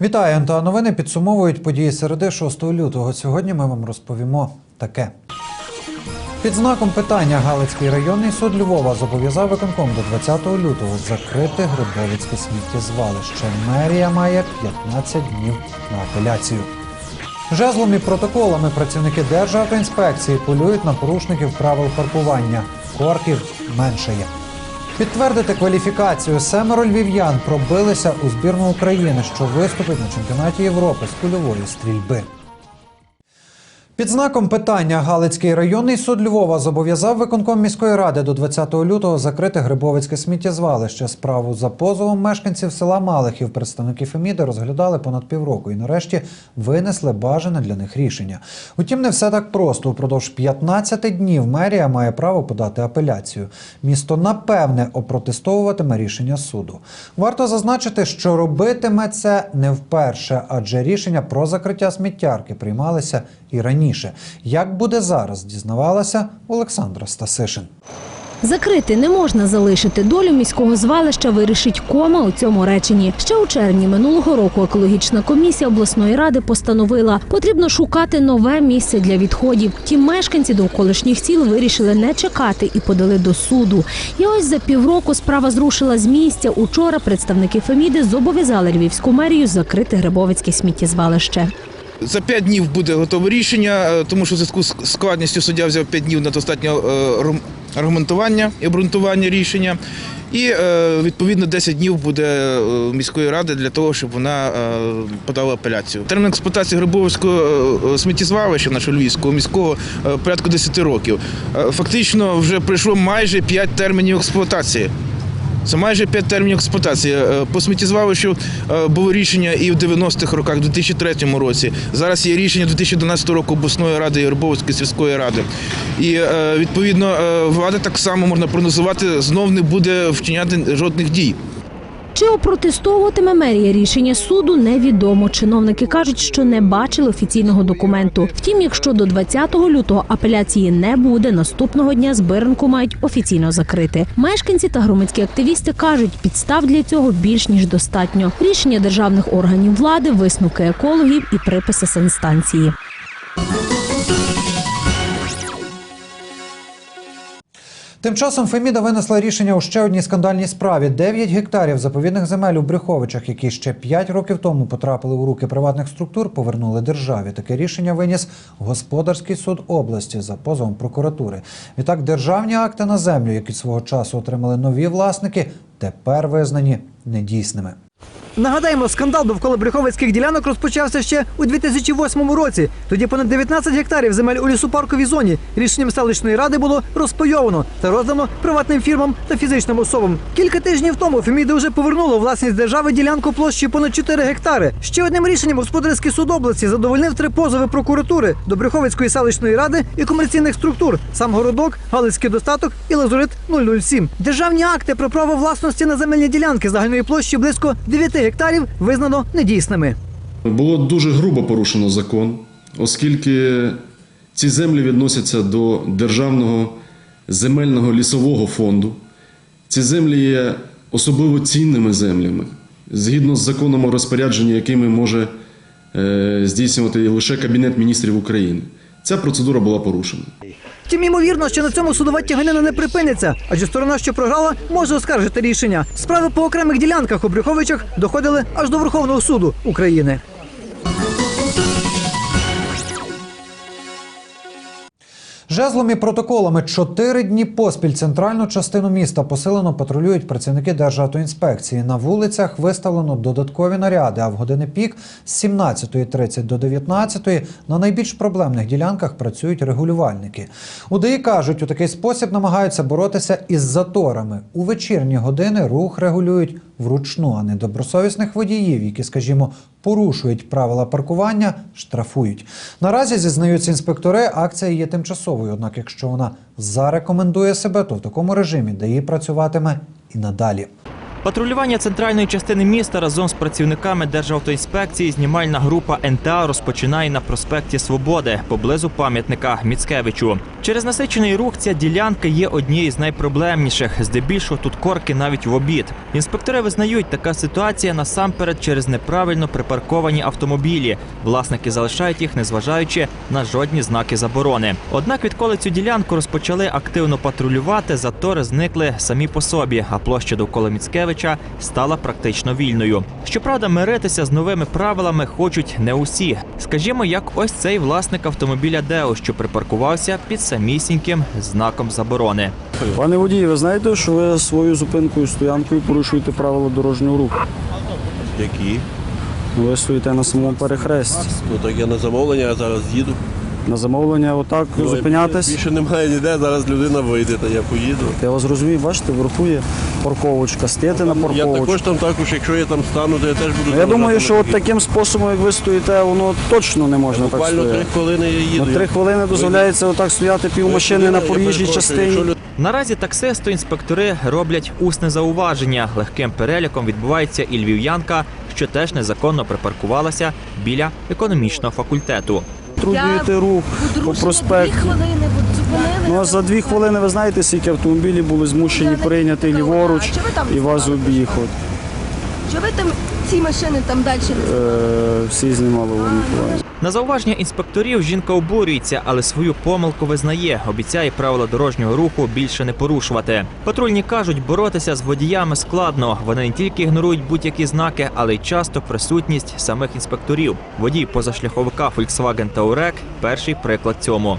Вітаю, НТА новини підсумовують події середи 6 лютого. Сьогодні ми вам розповімо таке. Під знаком питання Галицький районний суд Львова зобов'язав виконком до 20 лютого закрити Грибовицьке сміттєзвалище. Мерія має 15 днів на апеляцію. Жезлом і протоколами працівники Державтоінспекції полюють на порушників правил паркування. Корків меншає. Підтвердити кваліфікацію семеро львів'ян пробилися у збірну України, що виступить на чемпіонаті Європи з кульової стрільби. Під знаком питання Галицький районний суд Львова зобов'язав виконком міської ради до 20 лютого закрити Грибовицьке сміттєзвалище. Справу за позовом мешканців села Малихів представники Феміди розглядали понад півроку і нарешті винесли бажане для них рішення. Утім, не все так просто. Упродовж 15 днів мерія має право подати апеляцію. Місто напевне опротестовуватиме рішення суду. Варто зазначити, що робитиме це не вперше, адже рішення про закриття сміттярки приймалися і раніше. Як буде зараз, дізнавалася Олександра Стасишин. Закрити не можна залишити долю міського звалища вирішить кома у цьому реченні. Ще у червні минулого року екологічна комісія обласної ради постановила, потрібно шукати нове місце для відходів. Ті мешканці довколишніх сіл вирішили не чекати і подали до суду. І ось за півроку справа зрушила з місця. Учора представники Феміди зобов'язали львівську мерію закрити Грибовицьке сміттєзвалище. За 5 днів буде готове рішення, е, тому що в зв'язку з складністю суддя взяв 5 днів на достатньо е, аргументування і обґрунтування рішення. І е, відповідно 10 днів буде міської ради для того, щоб вона подала апеляцію. Термін експлуатації Грибовського сміттєзвалища нашого львівського міського порядку 10 років. Фактично вже пройшло майже 5 термінів експлуатації. Це майже п'ять термінів експлуатації. Е, По сміттєзвалищу е, було рішення і в 90-х роках, в 2003 році. Зараз є рішення 2012 року обласної ради Єрбовської сільської ради. І е, відповідно влада так само можна прогнозувати, знов не буде вчиняти жодних дій. Чи опротестовуватиме мерія рішення суду, невідомо. Чиновники кажуть, що не бачили офіційного документу. Втім, якщо до 20 лютого апеляції не буде, наступного дня збиранку мають офіційно закрити. Мешканці та громадські активісти кажуть, підстав для цього більш ніж достатньо. Рішення державних органів влади, висновки екологів і приписи санстанції. Тим часом Феміда винесла рішення у ще одній скандальній справі: 9 гектарів заповідних земель у Брюховичах, які ще 5 років тому потрапили у руки приватних структур, повернули державі. Таке рішення виніс господарський суд області за позовом прокуратури. Відтак, державні акти на землю, які свого часу отримали нові власники, тепер визнані недійсними. Нагадаємо, скандал довкола брюховицьких ділянок розпочався ще у 2008 році. Тоді понад 19 гектарів земель у лісопарковій зоні рішенням селищної ради було розпайовано та роздано приватним фірмам та фізичним особам. Кілька тижнів тому Феміда вже повернула власність держави ділянку площі понад 4 гектари. Ще одним рішенням господарський суд області задовольнив три позови прокуратури до Брюховицької селищної ради і комерційних структур сам городок, Галицький достаток і Лазурит 007. Державні акти про право власності на земельні ділянки загальної площі близько 9 гектарів визнано недійсними. Було дуже грубо порушено закон, оскільки ці землі відносяться до державного земельного лісового фонду. Ці землі є особливо цінними землями, згідно з законом о розпорядженні, якими може е, здійснювати лише Кабінет міністрів України. Ця процедура була порушена. Втім, ймовірно, що на цьому судова тяганина не припиниться, адже сторона, що програла, може оскаржити рішення. Справи по окремих ділянках у Брюховичах доходили аж до Верховного суду України. Жезлом і протоколами чотири дні поспіль центральну частину міста посилено патрулюють працівники Державтоінспекції. На вулицях виставлено додаткові наряди, а в години пік з 17.30 до 19.00 на найбільш проблемних ділянках працюють регулювальники. У ДАІ кажуть, у такий спосіб намагаються боротися із заторами. У вечірні години рух регулюють вручну, а недобросовісних водіїв, які, скажімо, порушують правила паркування, штрафують. Наразі зізнаються інспектори, акція є тимчасовою. Однак, якщо вона зарекомендує себе, то в такому режимі ДАІ працюватиме і надалі. Патрулювання центральної частини міста разом з працівниками Державтоінспекції знімальна група НТА розпочинає на проспекті Свободи поблизу пам'ятника Міцкевичу. Через насичений рух ця ділянка є однією з найпроблемніших. Здебільшого тут корки навіть в обід. Інспектори визнають, така ситуація насамперед через неправильно припарковані автомобілі. Власники залишають їх, незважаючи на жодні знаки заборони. Однак, відколи цю ділянку розпочали активно патрулювати, затори зникли самі по собі, а площа довкола Міцкевича стала практично вільною. Щоправда, миритися з новими правилами хочуть не усі. Скажімо, як ось цей власник автомобіля Део, що припаркувався під самісіньким знаком заборони. Пане водій, ви знаєте, що ви своєю зупинкою стоянкою порушуєте правила дорожнього руху? Які? Ви стоїте на самому перехресті. Ну так я на замовлення, я зараз їду. На замовлення отак Ну, зупинятись. Більше немає ніде, зараз людина вийде, та я поїду. Я вас розумію, бачите, вверху є парковочка, стати на Я також там також, якщо я там стану, то я теж буду. Ну, Я думаю, що от таким способом, як ви стоїте, воно точно не можна так Буквально три хвилини я їду. На три хвилини дозволяється отак стояти пів машини на проїжджій частині. Наразі таксисти інспектори роблять усне зауваження. Легким переліком відбувається і львів'янка, що теж незаконно припаркувалася біля економічного факультету. Трудуєте рух по проспекту. хвилини от зупинили. Ну а за дві хвилини ви знаєте, скільки автомобілів були змушені прийняти ліворуч А чи ви там і вас об'їхати. Що ви там ці машини там далі не Е, Всі знімали вони. На зауваження інспекторів жінка обурюється, але свою помилку визнає. Обіцяє правила дорожнього руху більше не порушувати. Патрульні кажуть, боротися з водіями складно. Вони не тільки ігнорують будь-які знаки, але й часто присутність самих інспекторів. Водій позашляховика Volkswagen Touareg – перший приклад цьому.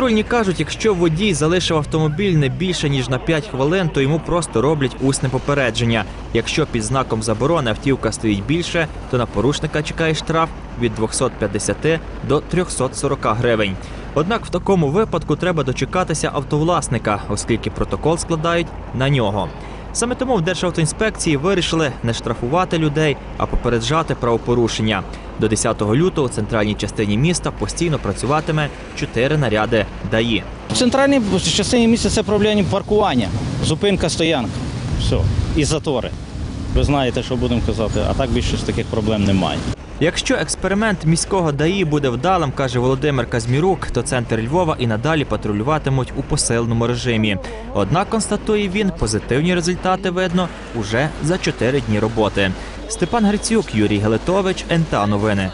Патрульні кажуть, якщо водій залишив автомобіль не більше ніж на 5 хвилин, то йому просто роблять усне попередження. Якщо під знаком заборони автівка стоїть більше, то на порушника чекає штраф від 250 до 340 гривень. Однак в такому випадку треба дочекатися автовласника, оскільки протокол складають на нього. Саме тому в Державтоінспекції вирішили не штрафувати людей, а попереджати правопорушення. До 10 лютого в центральній частині міста постійно працюватиме 4 наряди ДАІ. В центральній частині міста це проблема паркування, зупинка, стоянка. Все. І затори. Ви знаєте, що будемо казати, а так більше таких проблем немає. Якщо експеримент міського ДАІ буде вдалим, каже Володимир Казмірук, то центр Львова і надалі патрулюватимуть у посиленому режимі. Однак, констатує він, позитивні результати видно уже за 4 дні роботи. Степан Грицюк, Юрій Гелетович, НТА Новини.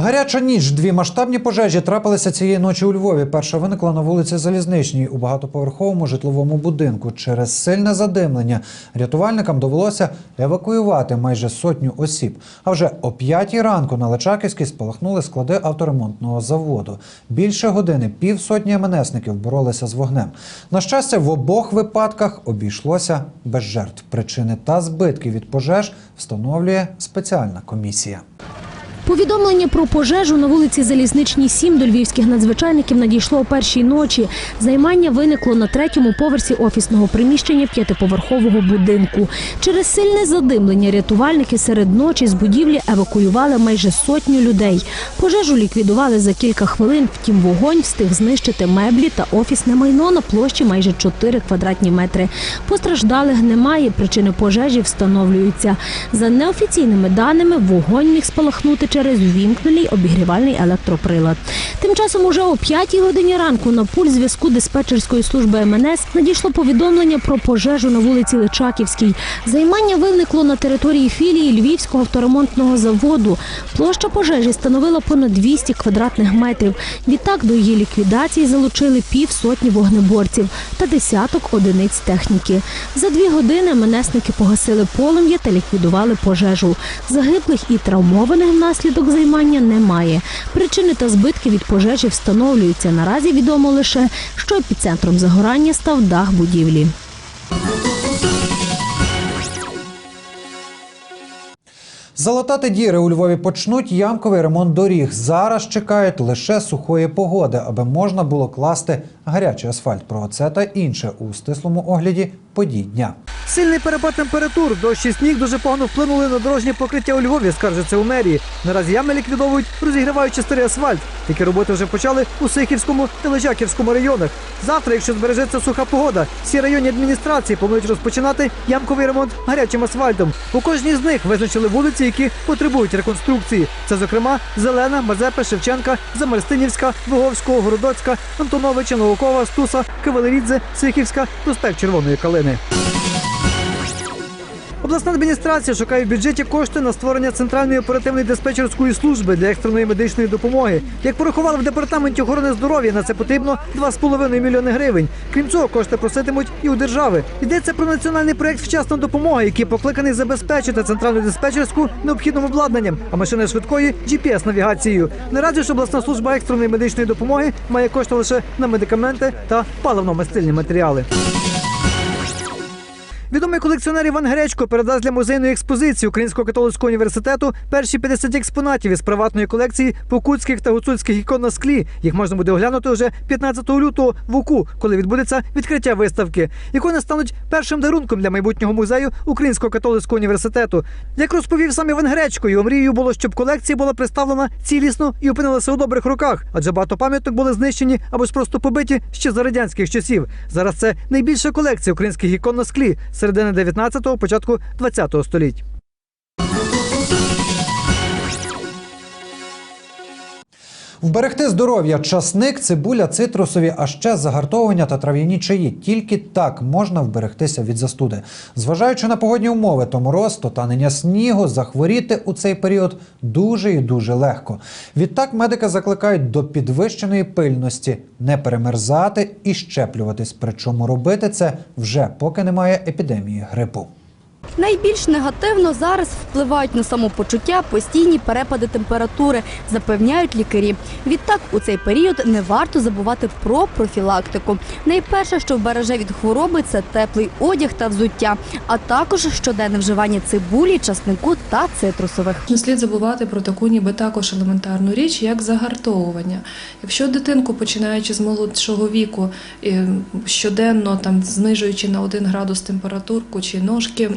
Гаряча ніч. Дві масштабні пожежі трапилися цієї ночі у Львові. Перша виникла на вулиці Залізничній у багатоповерховому житловому будинку. Через сильне задимлення рятувальникам довелося евакуювати майже сотню осіб. А вже о п'ятій ранку на Личаківській спалахнули склади авторемонтного заводу. Більше години півсотні МНСників боролися з вогнем. На щастя, в обох випадках обійшлося без жертв. Причини та збитки від пожеж встановлює спеціальна комісія. Повідомлення про пожежу на вулиці Залізничній 7 до львівських надзвичайників надійшло о першій ночі. Займання виникло на третьому поверсі офісного приміщення п'ятиповерхового будинку. Через сильне задимлення рятувальники серед ночі з будівлі евакуювали майже сотню людей. Пожежу ліквідували за кілька хвилин. Втім, вогонь встиг знищити меблі та офісне майно на площі майже 4 квадратні метри. Постраждалих немає. Причини пожежі встановлюються. За неофіційними даними, вогонь міг спалахнути через увімкнений обігрівальний електроприлад. Тим часом уже о 5 годині ранку на пульт зв'язку диспетчерської служби МНС надійшло повідомлення про пожежу на вулиці Личаківській. Займання виникло на території філії Львівського авторемонтного заводу. Площа пожежі становила понад 200 квадратних метрів. Відтак до її ліквідації залучили півсотні вогнеборців та десяток одиниць техніки. За дві години МНСники погасили полум'я та ліквідували пожежу. Загиблих і травмованих внаслідок займання немає. Причини та збитки від пожежі встановлюються. Наразі відомо лише, що епіцентром загорання став дах будівлі. Залатати діри у Львові почнуть ямковий ремонт доріг. Зараз чекають лише сухої погоди, аби можна було класти гарячий асфальт. Про це та інше у стислому огляді подій дня. Сильний перепад температур, дощ і сніг дуже погано вплинули на дорожнє покриття у Львові, скаржиться у мерії. Наразі ями ліквідовують, розігріваючи старий асфальт. Такі роботи вже почали у Сихівському та Лежаківському районах. Завтра, якщо збережеться суха погода, всі районні адміністрації планують розпочинати ямковий ремонт гарячим асфальтом. У кожній з них визначили вулиці, які потребують реконструкції. Це, зокрема, Зелена, Мазепи, Шевченка, Замерстинівська, Воговського, Городоцька, Антоновича, Наукова, Стуса, Кавалерідзе, Сихівська, проспект Червоної калини. Обласна адміністрація шукає в бюджеті кошти на створення центральної оперативної диспетчерської служби для екстреної медичної допомоги. Як порахували в департаменті охорони здоров'я, на це потрібно 2,5 мільйони гривень. Крім цього, кошти проситимуть і у держави. Йдеться про національний проект вчасна допомога, який покликаний забезпечити центральну диспетчерську необхідним обладнанням, а машини швидкої gps навігацією. Наразі ж обласна служба екстреної медичної допомоги має кошти лише на медикаменти та паливно-мастильні матеріали. Відомий колекціонер Іван Гречко передасть для музейної експозиції Українського католицького університету перші 50 експонатів із приватної колекції покутських та гуцульських ікон на склі. Їх можна буде оглянути вже 15 лютого в УКУ, коли відбудеться відкриття виставки. Ікони стануть першим дарунком для майбутнього музею Українського католицького університету. Як розповів сам Іван Гречко, його мрією було, щоб колекція була представлена цілісно і опинилася у добрих руках, адже багато пам'яток були знищені або ж просто побиті ще за радянських часів. Зараз це найбільша колекція українських ікон на склі середини 19-го, початку 20-го століть. Вберегти здоров'я, часник, цибуля, цитрусові, а ще загартовування та трав'яні чаї. Тільки так можна вберегтися від застуди. Зважаючи на погодні умови, то мороз, то танення снігу, захворіти у цей період дуже і дуже легко. Відтак медики закликають до підвищеної пильності, не перемерзати і щеплюватись. Причому робити це вже поки немає епідемії грипу. Найбільш негативно зараз впливають на самопочуття постійні перепади температури, запевняють лікарі. Відтак у цей період не варто забувати про профілактику. Найперше, що вбереже від хвороби, це теплий одяг та взуття, а також щоденне вживання цибулі, часнику та цитрусових. Не слід забувати про таку ніби також елементарну річ, як загартовування. Якщо дитинку, починаючи з молодшого віку, щоденно там знижуючи на 1 градус температурку чи ножки.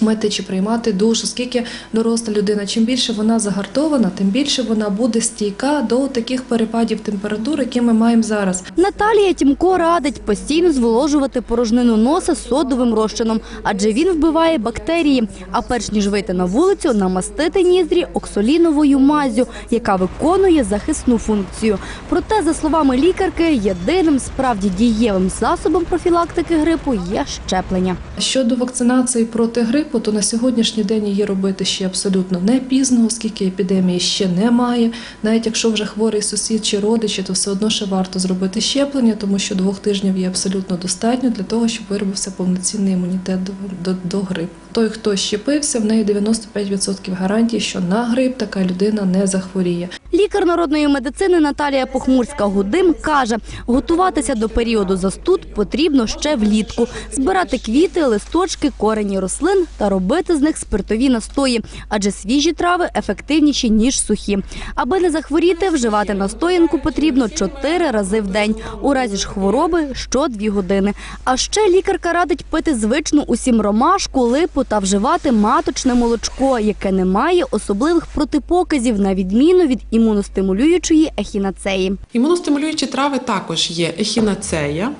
Мити чи приймати душ, оскільки доросла людина, чим більше вона загартована, тим більше вона буде стійка до таких перепадів температур, які ми маємо зараз. Наталія Тімко радить постійно зволожувати порожнину носа содовим розчином, адже він вбиває бактерії. А перш ніж вийти на вулицю, намастити ніздрі оксоліновою маззю, яка виконує захисну функцію. Проте, за словами лікарки, єдиним справді дієвим засобом профілактики грипу є щеплення. Щодо вакцинації проти грипу, то на сьогоднішній день її робити ще абсолютно не пізно, оскільки епідемії ще немає. Навіть якщо вже хворий сусід чи родичі, то все одно ще варто зробити щеплення, тому що двох тижнів є абсолютно достатньо для того, щоб виробився повноцінний імунітет до, до, до грипу. Той, хто щепився, в неї 95% гарантії, що на грип така людина не захворіє. Лікар народної медицини Наталія Похмурська-Гудим каже, готуватися до періоду застуд потрібно ще влітку, збирати квіти, листочки, корені рослин та робити з них спиртові настої, адже свіжі трави ефективніші ніж сухі. Аби не захворіти, вживати настоянку потрібно 4 рази в день. У разі ж хвороби що 2 години. А ще лікарка радить пити звичну усім ромашку, липу та вживати маточне молочко, яке не має особливих протипоказів на відміну від імуностимулюючої ехінацеї. Імуностимулюючі трави також є ехінацея.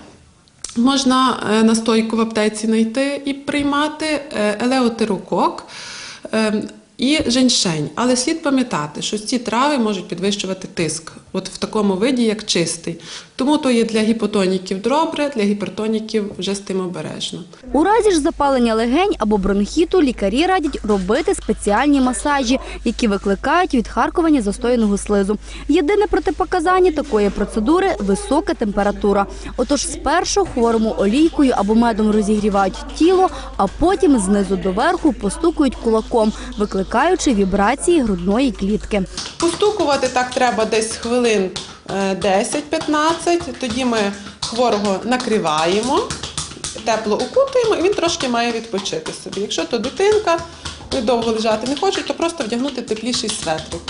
Можна е, настойку в аптеці знайти і приймати е, елеотерокок е, і женьшень. Але слід пам'ятати, що ці трави можуть підвищувати тиск, от в такому виді, як чистий. Тому то є для гіпотоніків добре, для гіпертоніків вже з тим обережно. У разі ж запалення легень або бронхіту лікарі радять робити спеціальні масажі, які викликають відхаркування застояного слизу. Єдине протипоказання такої процедури висока температура. Отож, спершу хворому олійкою або медом розігрівають тіло, а потім знизу до верху постукують кулаком, викликаючи вібрації грудної клітки. Постукувати так треба десь хвилин е, 10-15. Тоді ми хворого накриваємо, тепло укутуємо, і він трошки має відпочити собі. Якщо то дитинка, вони довго лежати не хочуть, то просто вдягнути тепліший светрик,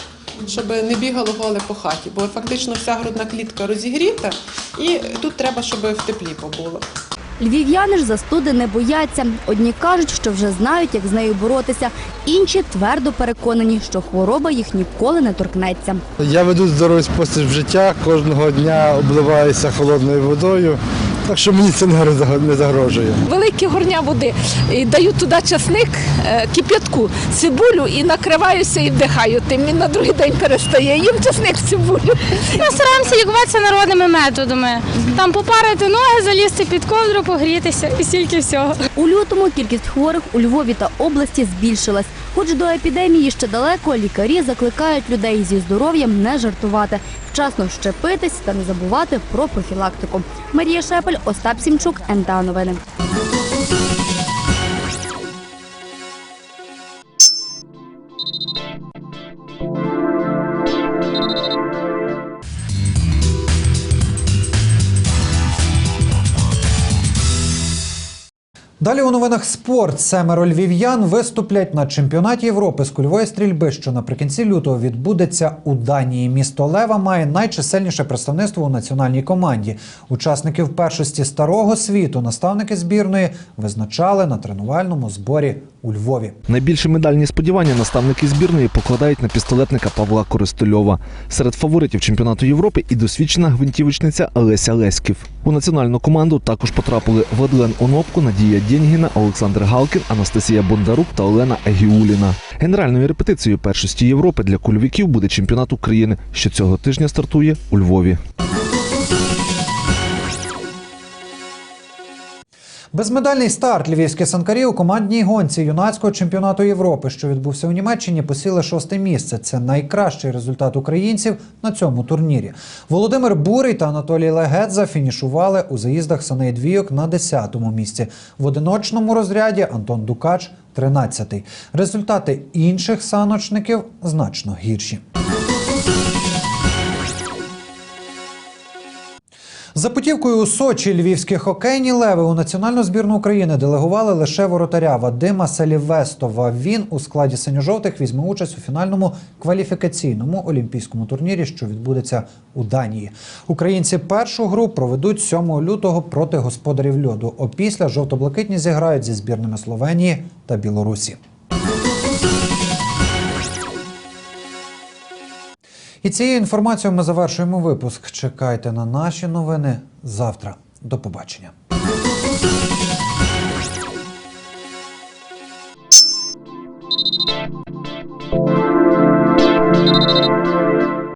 щоб не бігало голе по хаті, бо фактично вся грудна клітка розігріта, і тут треба, щоб в теплі побуло. Львів'яни ж застуди не бояться. Одні кажуть, що вже знають, як з нею боротися. Інші твердо переконані, що хвороба їх ніколи не торкнеться. Я веду здоровий спосіб життя, кожного дня обливаюся холодною водою, так що мені це не загрожує. великі горня води. І даю туди часник, е, кип'ятку, цибулю і накриваюся і вдихаю. Тим він на другий день перестає. Їм часник цибулю. Ми стараємося лікуватися народними методами. Там попарити ноги, залізти під ковдру, погрітися і стільки всього. У лютому кількість хворих у Львові та області збільшилась. Хоч до епідемії ще далеко, лікарі закликають людей зі здоров'ям не жартувати, вчасно щепитись та не забувати про профілактику. Марія Шепель, Остап Сімчук, НТА Новини. Далі у новинах спорт. Семеро львів'ян виступлять на чемпіонаті Європи з кульової стрільби, що наприкінці лютого відбудеться у Данії. Місто Лева має найчисельніше представництво у національній команді. Учасників першості старого світу наставники збірної визначали на тренувальному зборі у Львові. Найбільші медальні сподівання наставники збірної покладають на пістолетника Павла Користольова. Серед фаворитів чемпіонату Європи і досвідчена гвинтівочниця Леся Леськів. У національну команду також потрапили Владлен Онопко, Надія Дєнгіна, Олександр Галкін, Анастасія Бондарук та Олена Егіуліна. Генеральною репетицією першості Європи для кульовиків буде чемпіонат України, що цього тижня стартує у Львові. Безмедальний старт львівські санкарі у командній гонці юнацького чемпіонату Європи, що відбувся у Німеччині, посіли шосте місце. Це найкращий результат українців на цьому турнірі. Володимир Бурий та Анатолій Легедза фінішували у заїздах саней двійок на 10-му місці. В одиночному розряді Антон Дукач 13-й. Результати інших саночників значно гірші. За путівкою у Сочі львівські хокейні леви у національну збірну України делегували лише воротаря Вадима Салівестова. Він у складі синьо-жовтих візьме участь у фінальному кваліфікаційному олімпійському турнірі, що відбудеться у Данії. Українці першу гру проведуть 7 лютого проти господарів льоду. Опісля жовто-блакитні зіграють зі збірними Словенії та Білорусі. І цією інформацією ми завершуємо випуск. Чекайте на наші новини завтра. До побачення.